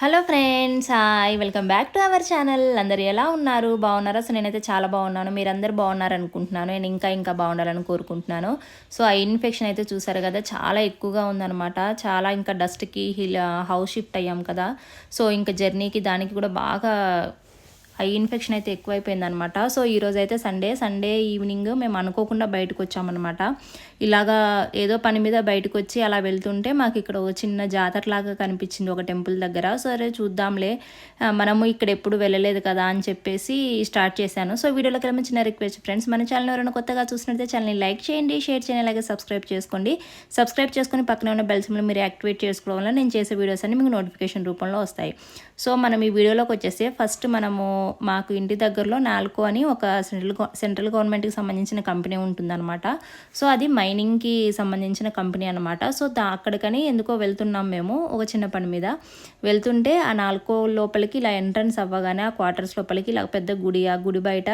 Hello friends hi welcome back to our channel అందరు ఎలా ఉన్నారు? బాగున్నారా? సో నేనైతే చాలా బాగున్నాను. మీరందరూ బాగున్నారనుకుంటున్నాను. నేను ఇంకా ఇంకా బాగుండాలని కోరుకుంటున్నాను. సో ఆ ఇన్ఫెక్షన్ అయితే చూసారు కదా చాలా ఎక్కువగా ఉందన్నమాట. చాలా ఇంకా డస్ట్కి హిల్ హౌస్ షిఫ్ట్ అయ్యాం కదా. సో ఇంకా జర్నీకి దానికి కూడా బాగా ఐ ఇన్ఫెక్షన్ అయితే ఎక్కువైపోయింది అనమాట సో ఈరోజు అయితే సండే సండే ఈవినింగ్ మేము అనుకోకుండా బయటకు వచ్చామన్నమాట ఇలాగా ఏదో పని మీద బయటకు వచ్చి అలా వెళ్తుంటే మాకు ఇక్కడ ఒక చిన్న జాతరలాగా కనిపించింది ఒక టెంపుల్ దగ్గర. సరే చూద్దాంలే. మనము ఇక్కడ ఎప్పుడు వెళ్ళలేదు కదా అని చెప్పేసి స్టార్ట్ చేశాను. సో వీడియోలోకి వెళ్ళి చిన్న రిక్వెస్ట్ ఫ్రెండ్స్. మన ఛానల్ ఎవరైనా కొత్తగా చూసినట్లయితే ఛానల్ని లైక్ చేయండి షేర్ చేయండి అలాగే సబ్స్క్రైబ్ చేసుకోండి. సబ్స్క్రైబ్ చేసుకొని పక్కనే ఉన్న బెల్ మీరు యాక్టివేట్ చేసుకోవడం వల్ల నేను చేసే వీడియోస్ అన్ని మీకు నోటిఫికేషన్ రూపంలో వస్తాయి. సో మనం ఈ వీడియోలోకి వచ్చేసి ఫస్ట్ మనము మాకు ఇంటి దగ్గరలో నాల్కో అని ఒక సెంట్రల్ సెంట్రల్ గవర్నమెంట్కి సంబంధించిన కంపెనీ ఉంటుందన్నమాట. సో అది మైనింగ్కి సంబంధించిన కంపెనీ అనమాట సో దా అక్కడికని ఎందుకో వెళ్తున్నాం మేము ఒక చిన్న పని మీద. వెళ్తుంటే ఆ నాలుకో లోపలికి ఇలా ఎంట్రన్స్ అవ్వగానే ఆ క్వార్టర్స్ లోపలికి ఇలా పెద్ద గుడి ఆ గుడి బయట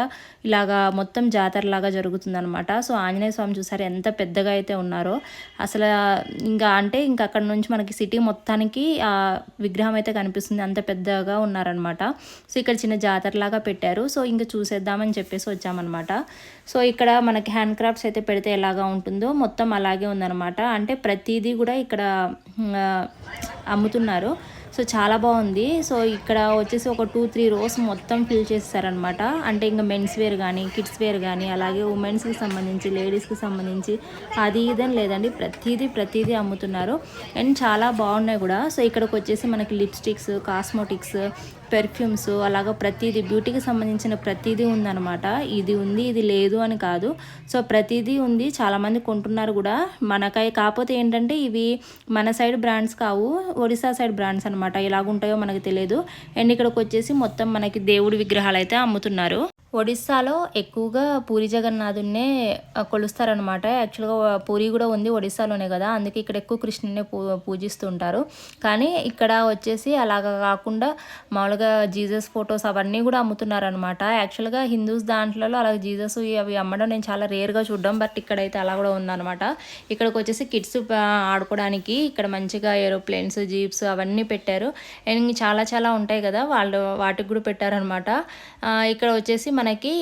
ఇలాగా మొత్తం జాతరలాగా జరుగుతుందన్నమాట. సో ఆంజనేయ స్వామి చూసారు ఎంత పెద్దగా అయితే ఉన్నారో. అసలు ఇంకా అంటే ఇంకా అక్కడ నుంచి మనకి సిటీ మొత్తానికి ఆ విగ్రహం అయితే కనిపిస్తుంది. అంత పెద్దగా ఉన్నారనమాట సో ఇక్కడ చిన్న జాతరలాగా పెట్టారు. సో ఇంకా చూసేద్దామని చెప్పేసి వచ్చామన్నమాట. సో ఇక్కడ మనకి హ్యాండ్ క్రాఫ్ట్స్ అయితే పెడితే ఎలాగా ఉంటుందో మొత్తం అలాగే ఉందన్నమాట. అంటే ప్రతిదీ కూడా ఇక్కడ అమ్ముతున్నారు. సో చాలా బాగుంది. సో ఇక్కడ వచ్చేసి ఒక టూ త్రీ రోస్ మొత్తం ఫిల్ చేస్తారనమాట అంటే ఇంకా మెన్స్ వేర్ కానీ కిడ్స్ వేర్ కానీ అలాగే ఉమెన్స్కి సంబంధించి లేడీస్కి సంబంధించి అది ఇదని లేదండి. ప్రతిదీ ప్రతిదీ అమ్ముతున్నారు. అండ్ చాలా బాగున్నాయి కూడా. సో ఇక్కడికి వచ్చేసి మనకి లిప్స్టిక్స్ కాస్మోటిక్స్ పెర్ఫ్యూమ్స్ అలాగా ప్రతిదీ బ్యూటీకి సంబంధించిన ప్రతిదీ ఉందనమాట ఇది ఉంది ఇది లేదు అని కాదు. సో ప్రతిదీ ఉంది చాలామంది కొంటున్నారు కూడా. మనకై కాకపోతే ఏంటంటే ఇవి మన సైడ్ బ్రాండ్స్ కావు ఒడిశా సైడ్ బ్రాండ్స్ అనమాట ఎలాగుంటాయో మనకు తెలియదు. అండ్ ఇక్కడికి వచ్చేసి మొత్తం మనకి దేవుడి విగ్రహాలు అయితే అమ్ముతున్నారు. ఒడిస్సాలో ఎక్కువగా పూరి జగన్నాథున్నే కొలుస్తారనమాట యాక్చువల్గా పూరి కూడా ఉంది ఒడిస్సాలోనే కదా అందుకే ఇక్కడ ఎక్కువ కృష్ణుని పూ పూజిస్తుంటారు. కానీ ఇక్కడ వచ్చేసి అలాగా కాకుండా మామూలుగా జీసస్ ఫొటోస్ అవన్నీ కూడా అమ్ముతున్నారనమాట యాక్చువల్గా హిందూస్ దాంట్లో అలాగే జీసస్ అవి అమ్మడం నేను చాలా రేర్గా చూడడం బట్ ఇక్కడైతే అలా కూడా ఉందన్నమాట. ఇక్కడికి వచ్చేసి కిడ్స్ ఆడుకోవడానికి ఇక్కడ మంచిగా ఏరోప్లేన్స్ జీప్స్ అవన్నీ పెట్టారు. అండ్ చాలా చాలా ఉంటాయి కదా వాళ్ళు వాటికి కూడా పెట్టారనమాట ఇక్కడ వచ్చేసి మనకి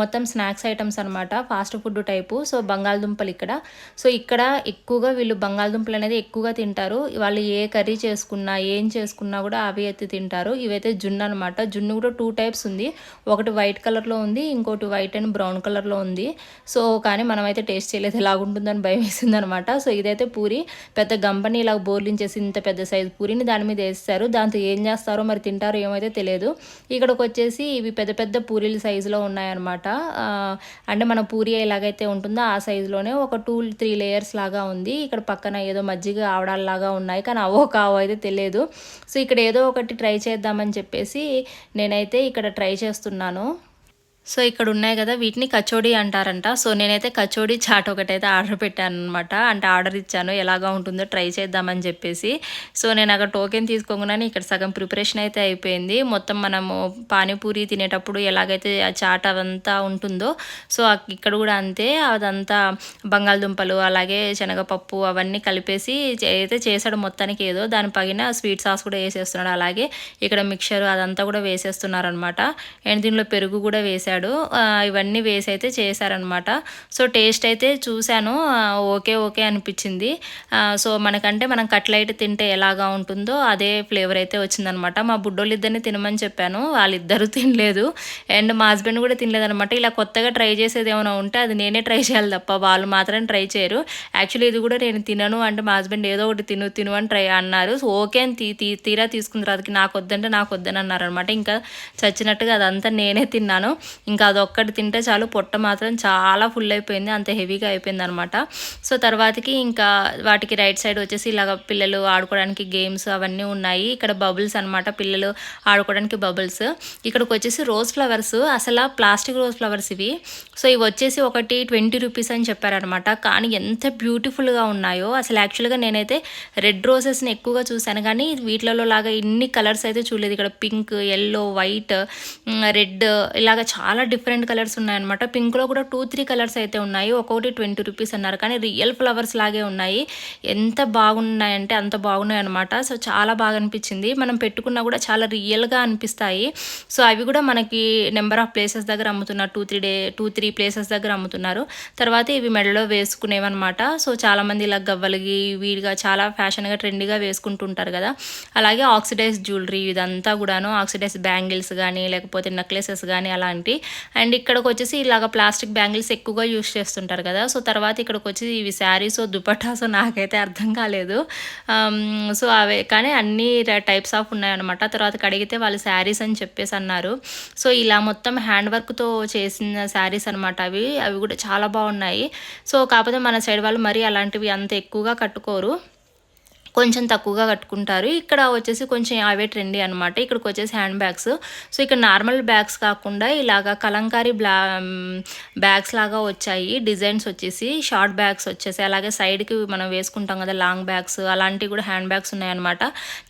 మొత్తం స్నాక్స్ ఐటమ్స్ అనమాట ఫాస్ట్ ఫుడ్ టైపు. సో బంగాళదుంపలు ఇక్కడ. సో ఇక్కడ ఎక్కువగా వీళ్ళు బంగాళదుంపలు అనేది ఎక్కువగా తింటారు. వాళ్ళు ఏ కర్రీ చేసుకున్నా ఏం చేసుకున్నా కూడా అవి అయితే తింటారు. ఇవైతే జున్ను అనమాట జున్ను కూడా టూ టైప్స్ ఉంది. ఒకటి వైట్ కలర్లో ఉంది ఇంకోటి వైట్ అండ్ బ్రౌన్ కలర్లో ఉంది. సో కానీ మనమైతే టేస్ట్ చేయలేదు. ఎలాగుంటుందని భయం వేసింది అనమాట సో ఇదైతే పూరి. పెద్ద గంపని ఇలా బోర్లించేసి ఇంత పెద్ద సైజు పూరిని దాని మీద వేస్తారు. దాంతో ఏం చేస్తారో మరి తింటారో ఏమైతే తెలియదు. ఇక్కడికి వచ్చేసి ఇవి పెద్ద పెద్ద పూరీల సైజులో ఉన్నాయన్నమాట. అంటే మన పూరి ఎలాగైతే ఉంటుందో ఆ సైజులోనే ఒక టూ త్రీ లేయర్స్ లాగా ఉంది. ఇక్కడ పక్కన ఏదో మజ్జిగ ఆవడాల్లాగా ఉన్నాయి. కానీ అవో కావో అయితే తెలియదు. సో ఇక్కడ ఏదో ఒకటి ట్రై చేద్దామని చెప్పేసి నేనైతే ఇక్కడ ట్రై చేస్తున్నాను. సో ఇక్కడ ఉన్నాయి కదా వీటిని కచోడీ అంటారంట. సో నేనైతే కచోడీ చాట్ ఒకటైతే ఆర్డర్ పెట్టాను అనమాట అంటే ఆర్డర్ ఇచ్చాను ఎలాగా ఉంటుందో ట్రై చేద్దామని చెప్పేసి. సో నేను అక్కడ టోకెన్ తీసుకోకుండానే ఇక్కడ సగం ప్రిపరేషన్ అయితే అయిపోయింది. మొత్తం మనము పానీపూరి తినేటప్పుడు ఎలాగైతే ఆ చాట్ అవంతా ఉంటుందో సో ఇక్కడ కూడా అంతే. అదంతా బంగాళదుంపలు అలాగే శనగపప్పు అవన్నీ కలిపేసి అయితే చేశాడు మొత్తానికి ఏదో. దాని పగిన స్వీట్ సాస్ కూడా వేసేస్తున్నాడు. అలాగే ఇక్కడ మిక్చర్ అదంతా కూడా వేసేస్తున్నారు అనమాట అండ్ దీనిలో పెరుగు కూడా వేశాడు ఇవన్నీ వేసి అయితే చేశారనమాట సో టేస్ట్ అయితే చూశాను. ఓకే ఓకే అనిపించింది. సో మనకంటే మనం కట్లైట్ తింటే ఎలాగా ఉంటుందో అదే ఫ్లేవర్ అయితే వచ్చిందనమాట మా బుడ్డోళ్ళు ఇద్దరిని తినమని చెప్పాను. వాళ్ళిద్దరూ తినలేదు. అండ్ మా హస్బెండ్ కూడా తినలేదనమాట ఇలా కొత్తగా ట్రై చేసేది ఏమైనా ఉంటే అది నేనే ట్రై చేయాలి తప్ప వాళ్ళు మాత్రం ట్రై చేయరు. యాక్చువల్లీ ఇది కూడా నేను తినను అంటే మా హస్బెండ్ ఏదో ఒకటి తిను తిను అని ట్రై అన్నారు. సో ఓకే అని తీ తీ- తీరా తీసుకున్న తర్వాతకి నాకు వద్దంటే నాకు వద్దని అన్నారు అనమాట ఇంకా చచ్చినట్టుగా అదంతా నేనే తిన్నాను. ఇంకా అదొక్కటి తింటే చాలు పొట్ట మాత్రం చాలా ఫుల్ అయిపోయింది అంత హెవీగా అయిపోయింది అనమాట సో తర్వాతకి ఇంకా వాటికి రైట్ సైడ్ వచ్చేసి ఇలాగ పిల్లలు ఆడుకోవడానికి గేమ్స్ అవన్నీ ఉన్నాయి. ఇక్కడ బబుల్స్ అనమాట పిల్లలు ఆడుకోవడానికి బబుల్స్ ఇక్కడికి వచ్చేసి రోజ్ ఫ్లవర్స్ అసలు ప్లాస్టిక్ రోజ్ ఫ్లవర్స్ ఇవి. సో ఇవి వచ్చేసి ఒకటి ట్వంటీ రూపీస్ అని చెప్పారనమాట. కానీ ఎంత బ్యూటిఫుల్గా ఉన్నాయో. అసలు యాక్చువల్గా నేనైతే రెడ్ రోజెస్ని ఎక్కువగా చూశాను. కానీ వీటిలలో లాగా ఇన్ని కలర్స్ అయితే చూడలేదు. ఇక్కడ పింక్ ఎల్లో వైట్ రెడ్ ఇలాగ చాలా చాలా డిఫరెంట్ కలర్స్ ఉన్నాయన్నమాట. పింక్లో కూడా టూ త్రీ కలర్స్ అయితే ఉన్నాయి. ఒక్కొక్కటి ట్వంటీ రూపీస్ అన్నారు. కానీ రియల్ ఫ్లవర్స్ లాగే ఉన్నాయి. ఎంత బాగున్నాయంటే అంత బాగున్నాయి అనమాట సో చాలా బాగా అనిపించింది. మనం పెట్టుకున్నా కూడా చాలా రియల్గా అనిపిస్తాయి. సో అవి కూడా మనకి నెంబర్ ఆఫ్ ప్లేసెస్ దగ్గర అమ్ముతున్నారు. Two three day two three places దగ్గర అమ్ముతున్నారు. తర్వాత ఇవి మెడలో వేసుకునేవన్నమాట. సో చాలామంది ఇలా గవ్వలిగి వీడిగా చాలా ఫ్యాషన్గా ట్రెండీగా వేసుకుంటుంటారు కదా. అలాగే ఆక్సిడైజ్ జ్యువెలరీ ఇదంతా కూడాను ఆక్సిడైజ్ బ్యాంగిల్స్ కానీ లేకపోతే నెక్లెసెస్ కానీ అలాంటి అండ్ ఇక్కడికి వచ్చేసి ఇలాగ ప్లాస్టిక్ బ్యాంగిల్స్ ఎక్కువగా యూస్ చేస్తుంటారు కదా. సో తర్వాత ఇక్కడికి వచ్చి ఇవి శారీస్ దుపట్టాస్ నాకైతే అర్థం కాలేదు. సో అవే కానీ అన్ని టైప్స్ ఆఫ్ ఉన్నాయన్నమాట. తర్వాత కడిగితే వాళ్ళు శారీస్ అని చెప్పేసి అన్నారు. సో ఇలా మొత్తం హ్యాండ్ వర్క్తో చేసిన శారీస్ అనమాట అవి. అవి కూడా చాలా బాగున్నాయి. సో కాకపోతే మన సైడ్ వాళ్ళు మరీ అలాంటివి అంత ఎక్కువగా కట్టుకోరు. కొంచెం తక్కువగా కట్టుకుంటారు. ఇక్కడ వచ్చేసి కొంచెం అవే ట్రెండీ అనమాట ఇక్కడికి వచ్చేసి హ్యాండ్ బ్యాగ్స్ సో ఇక్కడ నార్మల్ బ్యాగ్స్ కాకుండా ఇలాగా కలంకారీ బ్లా బ్యాగ్స్ లాగా వచ్చాయి. డిజైన్స్ వచ్చేసి షార్ట్ బ్యాగ్స్ వచ్చేసి అలాగే సైడ్కి మనం వేసుకుంటాం కదా లాంగ్ బ్యాగ్స్ అలాంటివి కూడా హ్యాండ్ బ్యాగ్స్ ఉన్నాయన్నమాట.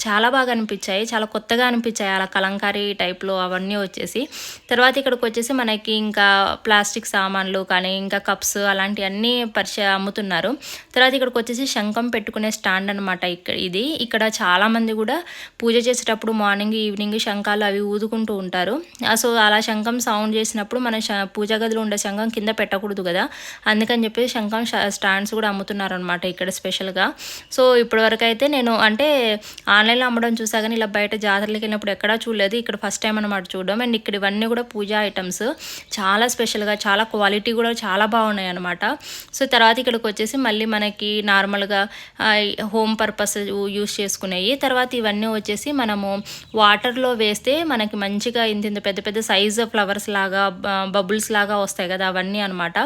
చాలా బాగా అనిపించాయి. చాలా కొత్తగా అనిపించాయి అలా కలంకారీ టైప్లో అవన్నీ వచ్చేసి. తర్వాత ఇక్కడికి వచ్చేసి మనకి ఇంకా ప్లాస్టిక్ సామాన్లు కానీ ఇంకా కప్స్ అలాంటివన్నీ పరిచయ అమ్ముతున్నారు. తర్వాత ఇక్కడికి వచ్చేసి శంఖం పెట్టుకునే స్టాండ్ అనమాట ఇక్కడ ఇది. ఇక్కడ చాలామంది కూడా పూజ చేసేటప్పుడు మార్నింగ్ ఈవినింగ్ శంఖాలు అవి ఊదుకుంటూ ఉంటారు. సో అలా శంఖం సౌండ్ చేసినప్పుడు మన పూజా గదిలో ఉండే శంఖం కింద పెట్టకూడదు కదా. అందుకని చెప్పి శంఖం స్టాండ్స్ కూడా అమ్ముతున్నారు అనమాట ఇక్కడ స్పెషల్గా. సో ఇప్పటివరకు అయితే నేను అంటే ఆన్లైన్లో అమ్మడం చూసా కానీ ఇలా బయట జాతరలకు వెళ్ళినప్పుడు ఎక్కడా చూడలేదు. ఇక్కడ ఫస్ట్ టైం అనమాట చూడడం. అండ్ ఇక్కడ ఇవన్నీ కూడా పూజా ఐటమ్స్. చాలా స్పెషల్గా చాలా క్వాలిటీ కూడా చాలా బాగున్నాయి అనమాట సో తర్వాత ఇక్కడికి వచ్చేసి మళ్ళీ మనకి నార్మల్గా హోమ్ పర్పస్ పర్పస్ యూస్ చేసుకునేవి తర్వాత ఇవన్నీ వచ్చేసి మనము వాటర్లో వేస్తే మనకి మంచిగా ఇంత ఇంత పెద్ద పెద్ద సైజు ఫ్లవర్స్ లాగా బబుల్స్ లాగా వస్తాయి కదా అవన్నీ అనమాట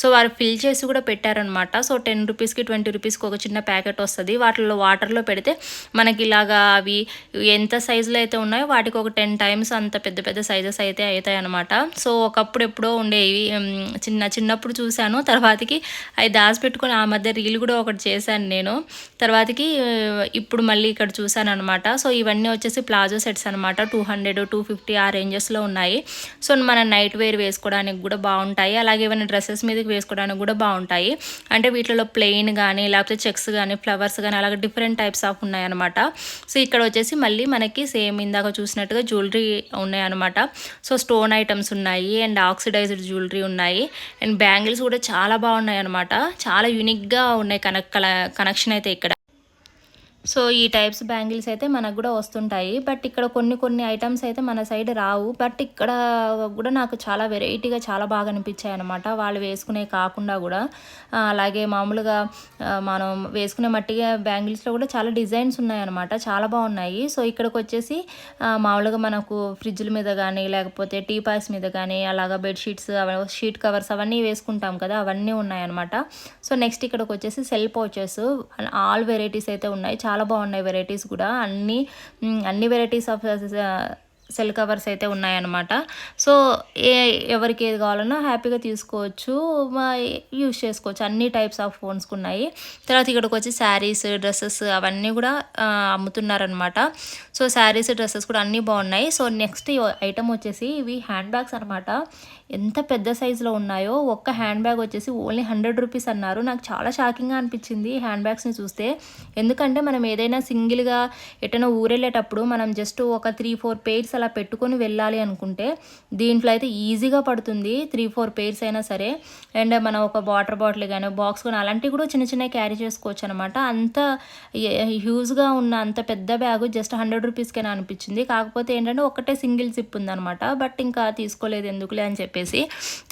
సో వారు ఫిల్ చేసి కూడా పెట్టారనమాట సో టెన్ రూపీస్కి ట్వంటీ రూపీస్కి ఒక చిన్న ప్యాకెట్ వస్తుంది. వాటిలో వాటర్లో పెడితే మనకి ఇలాగా అవి ఎంత సైజులో అయితే ఉన్నాయో వాటికి ఒక టెన్ టైమ్స్ అంత పెద్ద పెద్ద సైజెస్ అయితే అవుతాయి అనమాట సో ఒకప్పుడు ఎప్పుడో ఉండేవి. చిన్న చిన్నప్పుడు చూశాను. తర్వాతకి అవి దాచిపెట్టుకొని ఆ మధ్య రీల్ కూడా ఒకటి చేశాను నేను. తర్వాతకి ఇప్పుడు మళ్ళీ ఇక్కడ చూసాను అనమాట సో ఇవన్నీ వచ్చేసి ప్లాజో సెట్స్ అనమాట టూ హండ్రెడ్ టూ ఫిఫ్టీ ఆ రేంజెస్లో ఉన్నాయి. సో మన నైట్ వేర్ వేసుకోవడానికి కూడా బాగుంటాయి. అలాగే ఏమైనా డ్రెస్సెస్ మీదకి వేసుకోవడానికి కూడా బాగుంటాయి. అంటే వీటిలో ప్లెయిన్ కానీ లేకపోతే చెక్స్ కానీ ఫ్లవర్స్ కానీ అలాగే డిఫరెంట్ టైప్స్ ఆఫ్ ఉన్నాయన్నమాట. సో ఇక్కడ వచ్చేసి మళ్ళీ మనకి సేమ్ ఇందాక చూసినట్టుగా జ్యువెలరీ ఉన్నాయన్నమాట. సో స్టోన్ ఐటమ్స్ ఉన్నాయి. అండ్ ఆక్సిడైజ్డ్ జ్యువెలరీ ఉన్నాయి. అండ్ బ్యాంగిల్స్ కూడా చాలా బాగున్నాయి అనమాట చాలా యూనిక్గా ఉన్నాయి కనెక్ కనెక్షన్ అయితే ఇక్కడ. సో ఈ టైప్స్ బ్యాంగిల్స్ అయితే మనకు కూడా వస్తుంటాయి. బట్ ఇక్కడ కొన్ని కొన్ని ఐటమ్స్ అయితే మన సైడ్ రావు. బట్ ఇక్కడ కూడా నాకు చాలా వెరైటీగా చాలా బాగా అనిపించాయి అనమాట వాళ్ళు వేసుకునే కాకుండా కూడా. అలాగే మామూలుగా మనం వేసుకునే మట్టిగా బ్యాంగిల్స్లో కూడా చాలా డిజైన్స్ ఉన్నాయన్నమాట చాలా బాగున్నాయి. సో ఇక్కడికి వచ్చేసి మామూలుగా మనకు ఫ్రిడ్జ్ల మీద కానీ లేకపోతే టీ పాస్ మీద కానీ అలాగా బెడ్షీట్స్ షీట్ కవర్స్ అవన్నీ వేసుకుంటాం కదా అవన్నీ ఉన్నాయన్నమాట సో నెక్స్ట్ ఇక్కడికి వచ్చేసి సెల్ పౌచెస్ ఆల్ వెరైటీస్ అయితే ఉన్నాయి. చాలా బాగున్నాయి వెరైటీస్ కూడా. అన్ని అన్ని వెరైటీస్ ఆఫ్ సెల్ కవర్స్ అయితే ఉన్నాయన్నమాట. సో ఏ ఎవరికి ఏది కావాలన్నా హ్యాపీగా తీసుకోవచ్చు యూస్ చేసుకోవచ్చు. అన్ని టైప్స్ ఆఫ్ ఫోన్స్ ఉన్నాయి తర్వాత ఇక్కడికి వచ్చి శారీస్ డ్రెస్సెస్ అవన్నీ కూడా అమ్ముతున్నారనమాట సో శారీస్ డ్రెస్సెస్ కూడా అన్నీ బాగున్నాయి. సో నెక్స్ట్ ఐటమ్ వచ్చేసి ఇవి హ్యాండ్ బ్యాగ్స్ అనమాట ఎంత పెద్ద సైజులో ఉన్నాయో ఒక్క హ్యాండ్ బ్యాగ్ వచ్చేసి ఓన్లీ హండ్రెడ్ రూపీస్ అన్నారు. నాకు చాలా షాకింగ్గా అనిపించింది హ్యాండ్ బ్యాగ్స్ని చూస్తే. ఎందుకంటే మనం ఏదైనా సింగిల్గా ఎటైనా ఊరెళ్ళేటప్పుడు మనం జస్ట్ ఒక త్రీ ఫోర్ పేర్స్ అలా పెట్టుకొని వెళ్ళాలి అనుకుంటే దీంట్లో అయితే ఈజీగా పడుతుంది త్రీ ఫోర్ పేర్స్ అయినా సరే. అండ్ మనం ఒక వాటర్ బాటిల్ కానీ బాక్స్ కానీ అలాంటివి కూడా చిన్న చిన్న క్యారీ చేసుకోవచ్చు అనమాట అంత హ్యూజ్గా ఉన్న అంత పెద్ద బ్యాగ్ జస్ట్ హండ్రెడ్ రూపీస్కైనా అనిపించింది. కాకపోతే ఏంటంటే ఒకటే సింగిల్ సిప్ ఉందనమాట బట్ ఇంకా తీసుకోలేదు ఎందుకులే అని చెప్పేసి.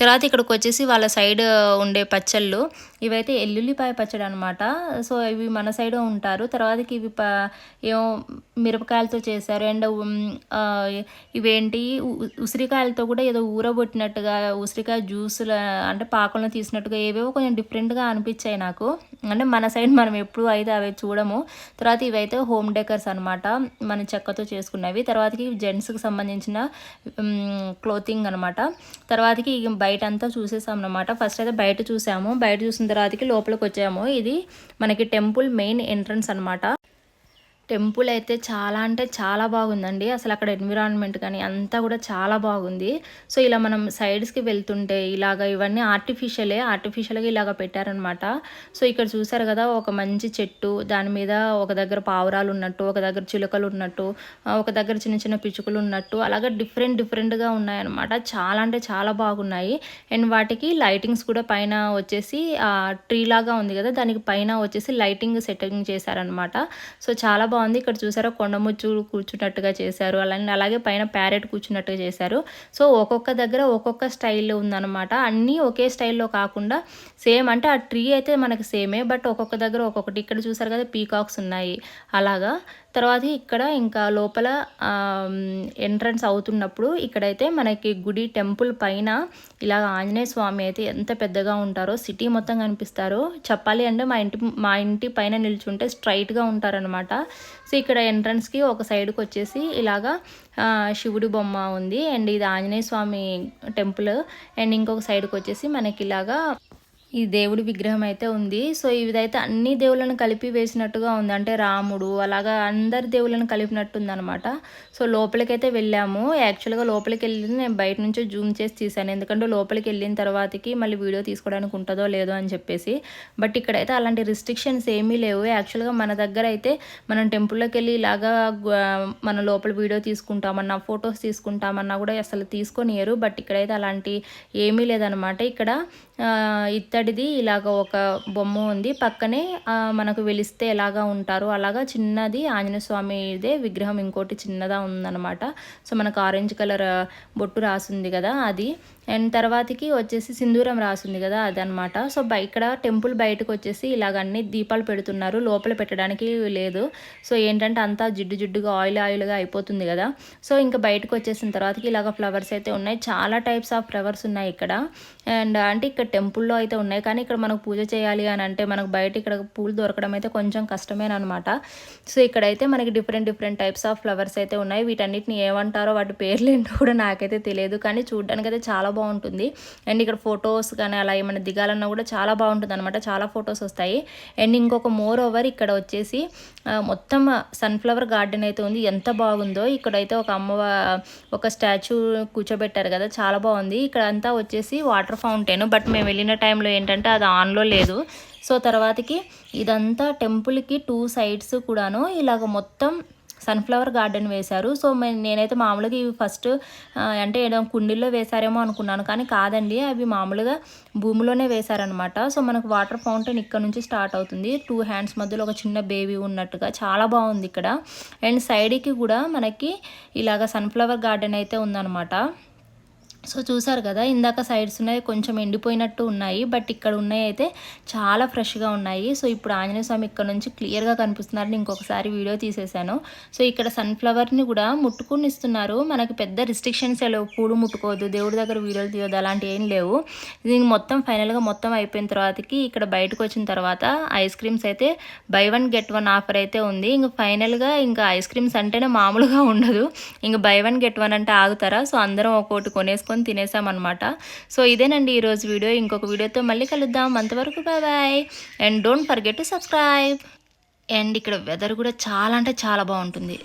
తర్వాత ఇక్కడికి వచ్చేసి వాళ్ళ సైడ్ ఉండే పచ్చళ్ళు. ఇవైతే ఎల్లుల్లిపాయ పచ్చడి అనమాట సో ఇవి మన సైడ్ ఉంటారు. తర్వాతకి ఇవి ప ఏమో మిరపకాయలతో చేశారు. అండ్ ఇవేంటి? ఉసిరికాయలతో కూడా ఏదో ఊరబొట్టినట్టుగా ఉసిరికాయ జ్యూసులు అంటే పాకంలో తీసినట్టుగా ఏవేవో కొంచెం డిఫరెంట్గా అనిపించాయి నాకు. అంటే మన సైడ్ మనం ఎప్పుడు అయితే అవి చూడము. తర్వాత ఇవైతే హోమ్ డెకర్స్ అనమాట మన చెక్కతో చేసుకున్నవి. తర్వాతకి జెంట్స్కి సంబంధించిన క్లోతింగ్ అనమాట తర్వాతకి బయట అంతా చూసేసాం అనమాట ఫస్ట్ అయితే బయట చూసాము. బయట చూసిన తర్వాతకి లోపలికి వచ్చాము. ఇది మనకి టెంపుల్ మెయిన్ ఎంట్రన్స్ అనమాట టెంపుల్ అయితే చాలా అంటే చాలా బాగుందండి. అసలు అక్కడ ఎన్విరాన్మెంట్ కానీ అంతా కూడా చాలా బాగుంది. సో ఇలా మనం సైడ్స్కి వెళ్తుంటే ఇలాగ ఇవన్నీ ఆర్టిఫిషియలే. ఆర్టిఫిషియల్గా ఇలాగ పెట్టారనమాట సో ఇక్కడ చూసారు కదా ఒక మంచి చెట్టు దాని మీద ఒక దగ్గర పావురాలు ఉన్నట్టు ఒక దగ్గర చిలుకలు ఉన్నట్టు ఒక దగ్గర చిన్న చిన్న పిచ్చుకలు ఉన్నట్టు అలాగే డిఫరెంట్ డిఫరెంట్గా ఉన్నాయన్నమాట. చాలా అంటే చాలా బాగున్నాయి. అండ్ వాటికి లైటింగ్స్ కూడా పైన వచ్చేసి ట్రీ లాగా ఉంది కదా దానికి పైన వచ్చేసి లైటింగ్ సెట్టింగ్ చేశారనమాట సో చాలా బాగుంది. ఇక్కడ చూసారా కొండముచ్చు కూర్చున్నట్టుగా చేశారు. అలానే అలాగే పైన ప్యారెట్ కూర్చున్నట్టుగా చేశారు. సో ఒక్కొక్క దగ్గర ఒక్కొక్క స్టైల్ ఉందన్నమాట. అన్నీ ఒకే స్టైల్లో కాకుండా సేమ్ అంటే ఆ ట్రీ అయితే మనకి సేమే బట్ ఒక్కొక్క దగ్గర ఒక్కొక్కటి. ఇక్కడ చూసారు కదా పీకాక్స్ ఉన్నాయి. అలాగా తర్వాత ఇక్కడ ఇంకా లోపల ఎంట్రన్స్ అవుతున్నప్పుడు ఇక్కడైతే మనకి గుడి టెంపుల్ పైన ఇలా ఆంజనేయ స్వామి అయితే ఎంత పెద్దగా ఉంటారో సిటీ మొత్తం కనిపిస్తారు. చెప్పాలి అంటే మా ఇంటి మా ఇంటి పైన నిల్చుంటే స్ట్రైట్గా ఉంటారనమాట సో ఇక్కడ ఎంట్రన్స్కి ఒక సైడ్కి వచ్చేసి ఇలాగా శివుడి బొమ్మ ఉంది. అండ్ ఇది ఆంజనేయ స్వామి టెంపుల్. అండ్ ఇంకొక సైడ్కి వచ్చేసి మనకి ఇలాగా ఈ దేవుడి విగ్రహం అయితే ఉంది. సో ఇదైతే అన్ని దేవుళ్ళను కలిపి వేసినట్టుగా ఉంది. అంటే రాముడు అలాగా అందరి దేవుళ్ళను కలిపినట్టు ఉందన్నమాట సో లోపలికైతే వెళ్ళాము. యాక్చువల్గా లోపలికి వెళ్ళి నేను బయట నుంచి జూమ్ చేసి తీసాను ఎందుకంటే లోపలికి వెళ్ళిన తర్వాతకి మళ్ళీ వీడియో తీసుకోవడానికి ఉంటుందో లేదో అని చెప్పేసి. బట్ ఇక్కడైతే అలాంటి రిస్ట్రిక్షన్స్ ఏమీ లేవు. యాక్చువల్గా మన దగ్గర అయితే మనం టెంపుల్లోకి వెళ్ళి ఇలాగా మన లోపల వీడియో తీసుకుంటామన్నా ఫొటోస్ తీసుకుంటామన్నా కూడా అసలు తీసుకొనియరు. బట్ ఇక్కడైతే అలాంటి ఏమీ లేదనమాట ఇక్కడ ఇతర ఇత్తడిది ఇలాగ ఒక బొమ్మ ఉంది. పక్కనే ఆ, మనకు వెలిస్తే ఎలాగా ఉంటారు అలాగా చిన్నది ఆంజనేయ స్వామిదే విగ్రహం ఇంకోటి చిన్నదా ఉందన్నమాట. సో మనకు ఆరెంజ్ కలర్ బొట్టు రాసింది కదా అది. అండ్ తర్వాతకి వచ్చేసి సింధూరం రాసింది కదా అదనమాట సో బై ఇక్కడ టెంపుల్ బయటకు వచ్చేసి ఇలాగ అన్ని దీపాలు పెడుతున్నారు. లోపల పెట్టడానికి లేదు. సో ఏంటంటే అంతా జిడ్డు జిడ్డుగా ఆయిల్ ఆయిల్గా అయిపోతుంది కదా. సో ఇంకా బయటకు వచ్చేసిన తర్వాతకి ఇలాగ ఫ్లవర్స్ అయితే ఉన్నాయి. చాలా టైప్స్ ఆఫ్ ఫ్లవర్స్ ఉన్నాయి ఇక్కడ. అండ్ అంటే ఇక్కడ టెంపుల్లో అయితే ఉన్నాయి ఉన్నాయి. కానీ ఇక్కడ మనకు పూజ చేయాలి అని అంటే మనకు బయట ఇక్కడ పూలు దొరకడం అయితే కొంచెం కష్టమేనమాట సో ఇక్కడైతే మనకి different different types of flowers అయితే ఉన్నాయి. వీటన్నిటిని ఏమంటారో వాటి పేర్లు ఏంటో కూడా నాకైతే తెలియదు. కానీ చూడడానికి అయితే చాలా బాగుంటుంది. అండ్ ఇక్కడ ఫొటోస్ కానీ అలా ఏమైనా దిగాలన్నా కూడా చాలా బాగుంటుంది అనమాట చాలా ఫొటోస్ వస్తాయి. అండ్ ఇంకొక మోర్ ఓవర్ ఇక్కడ వచ్చేసి మొత్తం సన్ఫ్లవర్ గార్డెన్ అయితే ఉంది. ఎంత బాగుందో. ఇక్కడైతే ఒక అమ్మ ఒక స్టాచ్యూ కూర్చోబెట్టారు కదా. చాలా బాగుంది. ఇక్కడ అంతా వచ్చేసి వాటర్ ఫౌంటైన్. బట్ మేము వెళ్ళిన టైంలో ఏంటంటే అది ఆన్లో లేదు. సో తర్వాతకి ఇదంతా టెంపుల్కి టూ సైడ్స్ కూడాను ఇలాగ మొత్తం సన్ఫ్లవర్ గార్డెన్ వేశారు. సో మే- నేనైతే మామూలుగా ఇవి ఫస్ట్ అంటే ఏదో కుండీల్లో వేశారేమో అనుకున్నాను. కానీ కాదండి అవి మామూలుగా భూమిలోనే వేశారనమాట సో మనకు వాటర్ ఫౌంటైన్ ఇక్కడ నుంచి స్టార్ట్ అవుతుంది. టూ హ్యాండ్స్ మధ్యలో ఒక చిన్న బేబీ ఉన్నట్టుగా చాలా బాగుంది ఇక్కడ. అండ్ సైడ్కి కూడా మనకి ఇలాగ సన్ఫ్లవర్ గార్డెన్ అయితే ఉందన్నమాట. సో చూసారు కదా ఇందాక సైడ్స్ ఉన్నాయి కొంచెం ఎండిపోయినట్టు ఉన్నాయి బట్ ఇక్కడ ఉన్నాయి అయితే చాలా ఫ్రెష్గా ఉన్నాయి. సో ఇప్పుడు ఆంజనేయ స్వామి ఇక్కడ నుంచి క్లియర్గా కనిపిస్తున్నారని ఇంకొకసారి వీడియో తీసేశాను సో ఇక్కడ సన్ఫ్లవర్ని కూడా ముట్టుకుని ఇస్తున్నారు మనకి పెద్ద రిస్ట్రిక్షన్స్ లేవు. పూలు ముట్టుకోవద్దు దేవుడి దగ్గర వీడియోలు తీయొద్దు అలాంటివి ఏం లేవు. దీనికి మొత్తం ఫైనల్గా మొత్తం అయిపోయిన తర్వాతకి ఇక్కడ బయటకు వచ్చిన తర్వాత ఐస్ క్రీమ్స్ అయితే buy one get one offer అయితే ఉంది. ఇంకా ఫైనల్గా ఇంకా ఐస్ క్రీమ్స్ అంటేనే మామూలుగా ఉండదు. ఇంకా బై వన్ గెట్ వన్ అంటే ఆగుతారా? సో అందరం ఒక్కోటి కొనేసుకొని తినేసామన్నమాట. సో ఇదేనండి ఈరోజు వీడియో. ఇంకొక వీడియోతో మళ్ళీ కలుద్దాం. అంతవరకు bye bye and don't forget to subscribe and ఇక్కడ వెదర్ కూడా చాలా అంటే చాలా బాగుంటుంది.